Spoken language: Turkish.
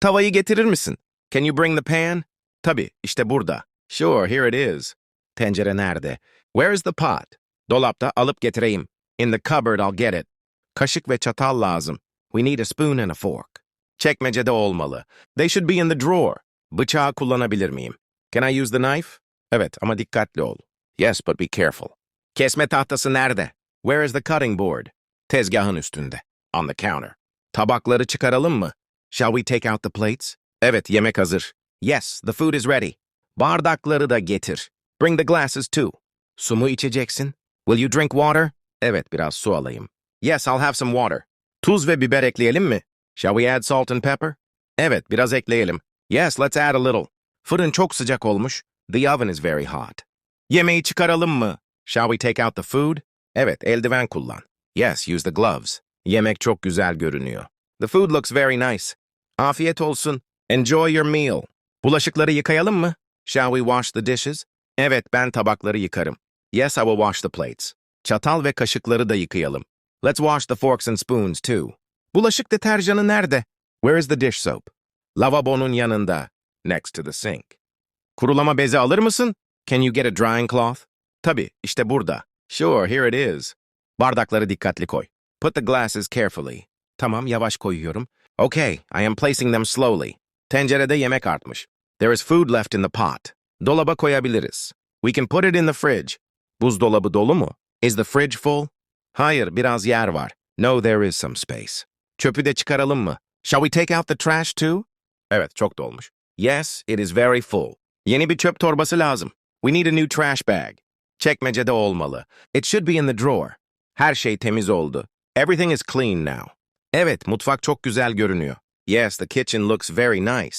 Tavayı getirir misin? Can you bring the pan? Tabii, işte burada. Sure, here it is. Tencere nerede? Where is the pot? Dolapta alıp getireyim. In the cupboard, I'll get it. Kaşık ve çatal lazım. We need a spoon and a fork. Çekmecede olmalı. They should be in the drawer. Bıçağı kullanabilir miyim? Can I use the knife? Evet ama dikkatli ol. Yes, but be careful. Kesme tahtası nerede? Where is the cutting board? Tezgahın üstünde. On the counter. Tabakları çıkaralım mı? Shall we take out the plates? Evet, yemek hazır. Yes, the food is ready. Bardakları da getir. Bring the glasses too. Su mu içeceksin? Will you drink water? Evet, biraz su alayım. Yes, I'll have some water. Tuz ve biber ekleyelim mi? Shall we add salt and pepper? Evet, biraz ekleyelim. Yes, let's add a little. Fırın çok sıcak olmuş. The oven is very hot. Yemeği çıkaralım mı? Shall we take out the food? Evet, eldiven kullan. Yes, use the gloves. Yemek çok güzel görünüyor. The food looks very nice. Afiyet olsun. Enjoy your meal. Bulaşıkları yıkayalım mı? Shall we wash the dishes? Evet, ben tabakları yıkarım. Yes, I will wash the plates. Çatal ve kaşıkları da yıkayalım. Let's wash the forks and spoons too. Bulaşık deterjanı nerede? Where is the dish soap? Lavabonun yanında. Next to the sink. Kurulama bezi alır mısın? Can you get a drying cloth? Tabii, işte burada. Sure, here it is. Bardakları dikkatli koy. Put the glasses carefully. Tamam, yavaş koyuyorum. Okay, I am placing them slowly. Tencerede yemek artmış. There is food left in the pot. Dolaba koyabiliriz. We can put it in the fridge. Buzdolabı dolu mu? Is the fridge full? Hayır, biraz yer var. No, there is some space. Çöpü de çıkaralım mı? Shall we take out the trash too? Evet, çok dolmuş. Yes, it is very full. Yeni bir çöp torbası lazım. We need a new trash bag. Çekmecede olmalı. It should be in the drawer. Her şey temiz oldu. Everything is clean now. Evet, mutfak çok güzel görünüyor. Yes, the kitchen looks very nice.